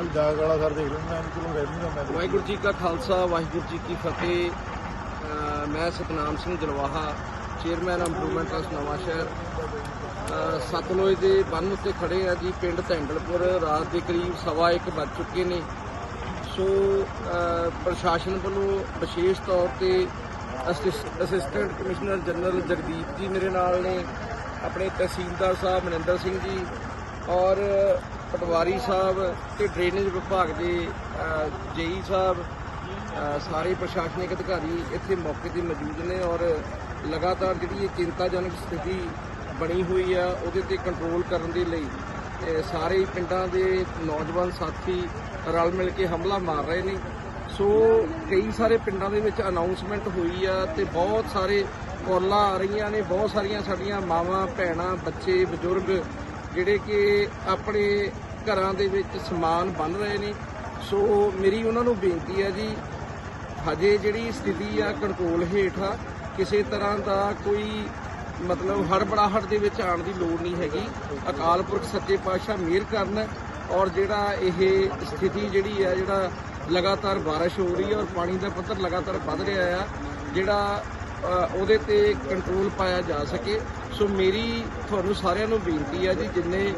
ਨਾਲ ਜਾਗ ਵਾਲਾ ਸਰ ਦੇਖ ਲੈਂਦਾ ਮੈਂ ਚਲੋ ਰਹਿ ਨਹੀਂ ਮੈਂ ਵਾਹਿਗੁਰੂ ਜੀ ਕਾ ਖਾਲਸਾ, ਵਾਹਿਗੁਰੂ ਜੀ ਕੀ ਫਤਿਹ। ਅਹ ਮੈਂ Satnam Singh Jalwaha, chairman improvement trust Nawanshahr. ਅਹ ਸਤਲੁਜ ਦੇ ਬੰਨ ਉੱਤੇ ਖੜੇ ਆ ਜੀ, ਪਿੰਡ ਧੈਂਡਲਪੁਰ। ਰਾਤ ਦੇ ਕਰੀਬ ਸਵਾ ਇੱਕ ਵੱਜ ਚੁੱਕੇ ਨੇ। ਸੋ, ਅਹ ਪ੍ਰਸ਼ਾਸਨ ਵੱਲੋਂ ਵਿਸ਼ੇਸ਼ ਤੌਰ ਤੇ ਅਸਿਸ- assistant commissioner general Jagdeep ji ਮੇਰੇ ਨਾਲ ਨੇ, ਆਪਣੇ ਤਹਿਸੀਲਦਾਰ ਸਾਹਿਬ ਮਨਿੰਦਰ ਸਿੰਘ ਜੀ ਔਰ ਪਟਵਾਰੀ ਸਾਹਿਬ ਤੇ ਡਰੇਨੇਜ ਵਿਭਾਗ ਦੇ ਜੇਈ ਸਾਹਿਬ ਸਾਰੇ ਪ੍ਰਸ਼ਾਸਨਿਕ ਅਧਿਕਾਰੀ ਇੱਥੇ ਮੌਕੇ ਤੇ ਮੌਜੂਦ ਨੇ ਔਰ ਲਗਾਤਾਰ ਜਿਹੜੀ ਇਹ ਚਿੰਤਾਜਨਕ ਸਥਿਤੀ ਬਣੀ ਹੋਈ ਆ, ਉਹਦੇ ਤੇ ਕੰਟਰੋਲ ਕਰਨ ਦੇ ਲਈ ਸਾਰੇ ਪਿੰਡਾਂ ਦੇ ਨੌਜਵਾਨ ਸਾਥੀ ਰਲ ਮਿਲ ਕੇ ਹਮਲਾ ਮਾਰ ਰਹੇ ਨੇ। ਸੋ ਕਈ ਸਾਰੇ ਪਿੰਡਾਂ ਦੇ ਵਿੱਚ ਅਨਾਉਂਸਮੈਂਟ ਹੋਈ ਆ ਤੇ ਬਹੁਤ ਸਾਰੇ ਕਾਲਾਂ ਆ ਰਹੀਆਂ ਨੇ, ਬਹੁਤ ਸਾਰੀਆਂ ਸਾਡੀਆਂ ਮਾਵਾਂ, ਭੈਣਾਂ, ਬੱਚੇ, ਬਜ਼ੁਰਗ ਜਿਹੜੇ ਕਿ ਆਪਣੇ ਘਰਾਂ ਦੇ ਵਿੱਚ ਸਮਾਨ ਬੰਨ ਰਹੇ ਨੇ। ਸੋ ਮੇਰੀ ਉਹਨਾਂ ਨੂੰ ਬੇਨਤੀ ਹੈ ਜੀ, ਹਜੇ ਜਿਹੜੀ ਸਥਿਤੀ ਆ, ਕੰਟਰੋਲ ਹੇਠ ਆ, ਕਿਸੇ ਤਰ੍ਹਾਂ ਦਾ ਕੋਈ ਮਤਲਬ ਹੜਬੜਾਹਟ ਦੇ ਵਿੱਚ ਆਉਣ ਦੀ ਲੋੜ ਨਹੀਂ ਹੈਗੀ। ਅਕਾਲ ਪੁਰਖ ਸੱਚੇ ਪਾਤਸ਼ਾਹ ਮਿਹਰ ਕਰਨ ਔਰ ਜਿਹੜਾ ਇਹ ਸਥਿਤੀ ਜਿਹੜੀ ਆ, ਜਿਹੜਾ ਲਗਾਤਾਰ ਬਾਰਿਸ਼ ਹੋ ਰਹੀ ਹੈ ਔਰ ਪਾਣੀ ਦਾ ਪੱਧਰ ਲਗਾਤਾਰ ਵੱਧ ਰਿਹਾ ਆ, ਜਿਹੜਾ ਉਹਦੇ ਤੇ ਕੰਟਰੋਲ ਪਾਇਆ ਜਾ ਸਕੇ। ਸੋ ਮੇਰੀ ਤੁਹਾਨੂੰ ਸਾਰਿਆਂ ਨੂੰ ਬੇਨਤੀ ਹੈ ਜੀ, ਜਿੰਨੇ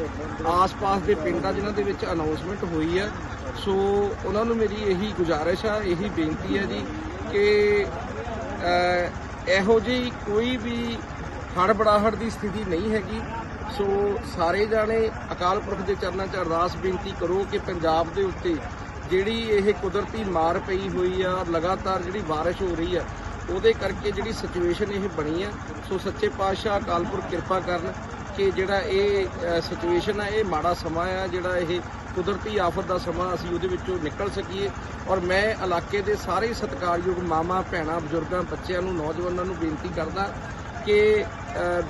ਆਸ-ਪਾਸ ਦੇ ਪਿੰਡਾਂ ਜਿਨ੍ਹਾਂ ਦੇ ਵਿੱਚ ਅਨਾਉਂਸਮੈਂਟ ਹੋਈ ਹੈ ਸੋ ਉਹਨਾਂ ਨੂੰ ਮੇਰੀ ਇਹੀ ਗੁਜ਼ਾਰਿਸ਼ ਆ, ਇਹੀ ਬੇਨਤੀ ਹੈ ਜੀ ਕਿ ਇਹੋ ਜਿਹੀ ਕੋਈ ਵੀ ਹੜਬੜਾਹਟ ਦੀ ਸਥਿਤੀ ਨਹੀਂ ਹੈਗੀ। ਸੋ ਸਾਰੇ ਜਾਣੇ ਅਕਾਲ ਪੁਰਖ ਦੇ ਚਰਨਾਂ 'ਚ ਅਰਦਾਸ ਬੇਨਤੀ ਕਰੋ ਕਿ ਪੰਜਾਬ ਦੇ ਉੱਤੇ ਜਿਹੜੀ ਇਹ ਕੁਦਰਤੀ ਮਾਰ ਪਈ ਹੋਈ ਆ, ਲਗਾਤਾਰ ਜਿਹੜੀ ਬਾਰਿਸ਼ ਹੋ ਰਹੀ ਆ ਉਹਦੇ ਕਰਕੇ ਜਿਹੜੀ ਸਿਚੁਏਸ਼ਨ ਇਹ ਬਣੀ ਆ। ਸੋ ਸੱਚੇ ਪਾਤਸ਼ਾਹ ਅਕਾਲ ਪੁਰਖ ਕਿਰਪਾ ਕਰਨ ਕਿ ਜਿਹੜਾ ਇਹ ਸਿਚੁਏਸ਼ਨ ਆ, ਇਹ ਮਾੜਾ ਸਮਾਂ ਆ, ਜਿਹੜਾ ਇਹ ਕੁਦਰਤੀ ਆਫਤ ਦਾ ਸਮਾਂ ਅਸੀਂ ਉਹਦੇ ਵਿੱਚੋਂ ਨਿਕਲ ਸਕੀਏ। ਔਰ ਮੈਂ ਇਲਾਕੇ ਦੇ ਸਾਰੇ ਸਤਿਕਾਰਯੋਗ ਮਾਮਾ ਭੈਣਾਂ, ਬਜ਼ੁਰਗਾਂ, ਬੱਚਿਆਂ ਨੂੰ, ਨੌਜਵਾਨਾਂ ਨੂੰ ਬੇਨਤੀ ਕਰਦਾ ਕਿ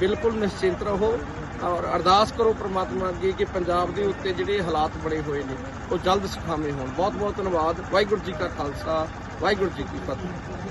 ਬਿਲਕੁਲ ਨਿਸ਼ਚਿੰਤ ਰਹੋ ਔਰ ਅਰਦਾਸ ਕਰੋ ਪ੍ਰਮਾਤਮਾ ਅੱਗੇ ਕਿ ਪੰਜਾਬ ਦੇ ਉੱਤੇ ਜਿਹੜੇ ਹਾਲਾਤ ਬਣੇ ਹੋਏ ਨੇ, ਉਹ ਜਲਦ ਸੁਖਾਵੇਂ ਹੋਣ। ਬਹੁਤ ਬਹੁਤ ਧੰਨਵਾਦ। ਵਾਹਿਗੁਰੂ ਜੀ ਕਾ ਖਾਲਸਾ, ਵਾਹਿਗੁਰੂ ਜੀ ਕੀ ਫਤਿਹ।